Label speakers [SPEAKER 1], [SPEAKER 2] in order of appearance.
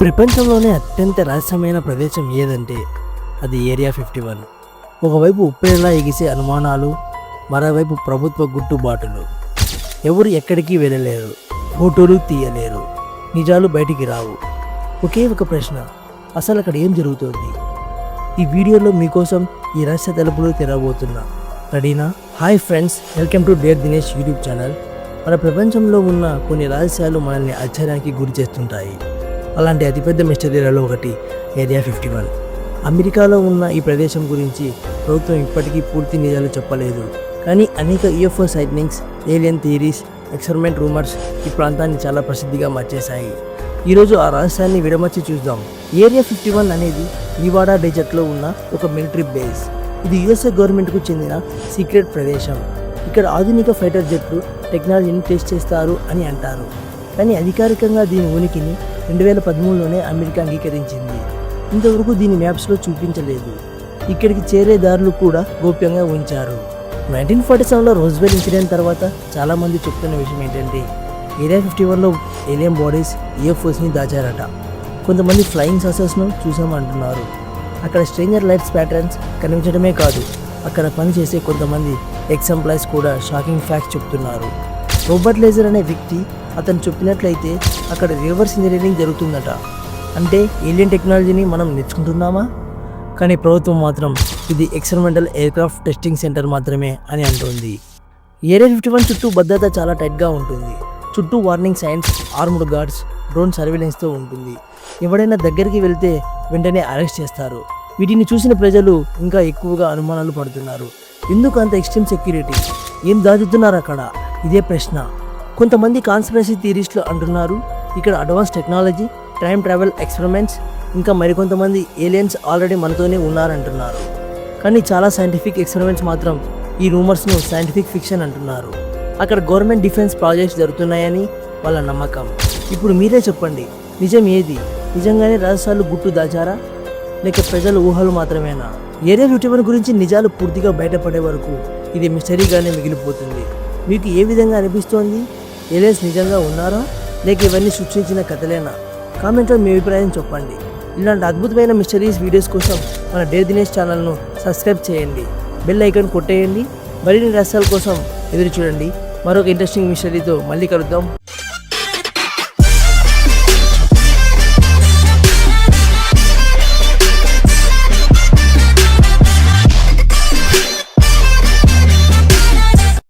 [SPEAKER 1] ప్రపంచంలోనే అత్యంత రహస్యమైన ప్రదేశం ఏదంటే అది ఏరియా ఫిఫ్టీ వన్. ఒకవైపు ఉప్పేలా ఎగిసే అనుమానాలు మరోవైపు ప్రభుత్వ గుట్టుబాటులు. ఎవరు ఎక్కడికి వెళ్ళలేరు ఫోటోలు తీయలేరు నిజాలు బయటికి రావు. ఒకే ఒక ప్రశ్న అసలు అక్కడ ఏం జరుగుతోంది? ఈ వీడియోలో మీకోసం ఈ రహస్య తలుపులు తెరవబోతున్నా. రెడీనా? Hi friends welcome to dare Dinesh YouTube channel. మన ప్రపంచంలో ఉన్న కొన్ని రహస్యాలు మనల్ని ఆశ్చర్యానికి గురి చేస్తుంటాయి. అలాంటి అతిపెద్ద మిస్టరీలలో ఒకటి ఏరియా ఫిఫ్టీ వన్. అమెరికాలో ఉన్న ఈ ప్రదేశం గురించి ప్రభుత్వం ఇప్పటికీ పూర్తి నిజాలు చెప్పలేదు. కానీ అనేక UFO sightings alien theories experiment rumours ఈ ప్రాంతాన్ని చాలా ప్రసిద్ధిగా మార్చేశాయి. ఈరోజు ఆ రహస్యాన్ని విడమర్చి చూద్దాం. ఏరియా ఫిఫ్టీ వన్ అనేది నివాడా డెజర్ట్లో ఉన్న ఒక మిలిటరీ బేస్. ఇది యుఎస్ఏ గవర్నమెంట్కు చెందిన సీక్రెట్ ప్రదేశం. ఇక్కడ ఆధునిక ఫైటర్ జెట్లు టెక్నాలజీని టెస్ట్ చేస్తారు అని అంటారు. కానీ అధికారికంగా దీని ఉనికిని రెండు వేల పదమూడులోనే అమెరికా అంగీకరించింది. ఇంతవరకు దీని మ్యాప్స్లో చూపించలేదు. ఇక్కడికి చేరే దారులు కూడా గోప్యంగా ఉంచారు. నైన్టీన్ ఫార్టీ సెవెన్లో రోజ్వెల్ ఇన్సిడెంట్ తర్వాత చాలామంది చెప్తున్న విషయం ఏంటంటే ఏరియా ఫిఫ్టీ వన్లో ఏలియన్ బాడీస్ ఈఎఫ్ఓస్ని దాచారట. కొంతమంది ఫ్లయింగ్ సాసెస్ను చూసామంటున్నారు. అక్కడ స్ట్రేంజర్ లైట్స్ ప్యాటర్న్స్ కనిపించడమే కాదు అక్కడ పనిచేసే కొంతమంది ఎక్స్ ఎంప్లాయీస్ కూడా షాకింగ్ ఫ్యాక్ట్స్ చెప్తున్నారు. రోబర్ట్ లేజర్ అనే వ్యక్తి అతను చెప్పినట్లయితే అక్కడ రివర్స్ ఇంజనీరింగ్ జరుగుతుందట. అంటే ఏలియన్ టెక్నాలజీని మనం నేర్చుకుంటున్నామా? కానీ ప్రభుత్వం మాత్రం ఇది ఎక్స్పెరిమెంటల్ ఎయిర్క్రాఫ్ట్ టెస్టింగ్ సెంటర్ మాత్రమే అని అంటోంది. ఏరియా ఫిఫ్టీ వన్ చుట్టూ భద్రత చాలా టైట్గా ఉంటుంది. చుట్టూ warning signs armed guards drone సర్వేలెన్స్తో ఉంటుంది. ఎవడైనా దగ్గరికి వెళ్తే వెంటనే అరెస్ట్ చేస్తారు. వీటిని చూసిన ప్రజలు ఇంకా ఎక్కువగా అనుమానాలు పడుతున్నారు. ఎందుకు అంత ఎక్స్ట్రీమ్ సెక్యూరిటీ? ఏం దాచుతున్నారు అక్కడ? ఇదే ప్రశ్న. కొంతమంది కాన్స్పిరసీ థియరిస్టులు అంటున్నారు. ఇక్కడ advance technology time travel experiments ఇంకా మరికొంతమంది ఏలియన్స్ ఆల్రెడీ మనతోనే ఉన్నారంటున్నారు. కానీ చాలా సైంటిఫిక్ ఎక్స్పెరిమెంట్స్ మాత్రం ఈ రూమర్స్ను సైంటిఫిక్ ఫిక్షన్ అంటున్నారు. అక్కడ గవర్నమెంట్ డిఫెన్స్ ప్రాజెక్ట్స్ జరుగుతున్నాయని వాళ్ళ నమ్మకం. ఇప్పుడు మీరే చెప్పండి నిజం ఏది? నిజంగానే రహస్యాలు గుట్టు దాచారా? లేక ప్రజల ఊహలు మాత్రమేనా? ఏరియా ఫిఫ్టీ గురించి నిజాలు పూర్తిగా బయటపడే వరకు ఇది మిస్టరీగానే మిగిలిపోతుంది. మీకు ఏ విధంగా అనిపిస్తోంది? ఏలియన్స్ నిజంగా ఉన్నారా? లేక ఇవన్నీ సృష్టించిన కథలేనా? కామెంట్లో మీ అభిప్రాయం చెప్పండి. ఇలాంటి అద్భుతమైన మిస్టరీస్ వీడియోస్ కోసం మన డే దినేష్ ఛానల్ను సబ్స్క్రైబ్ చేయండి. బెల్ ఐకాన్ కొట్టేయండి. మరిన్ని రహస్యాల కోసం ఎదురు చూడండి. మరొక ఇంట్రెస్టింగ్ మిస్టరీతో మళ్ళీ కలుద్దాం.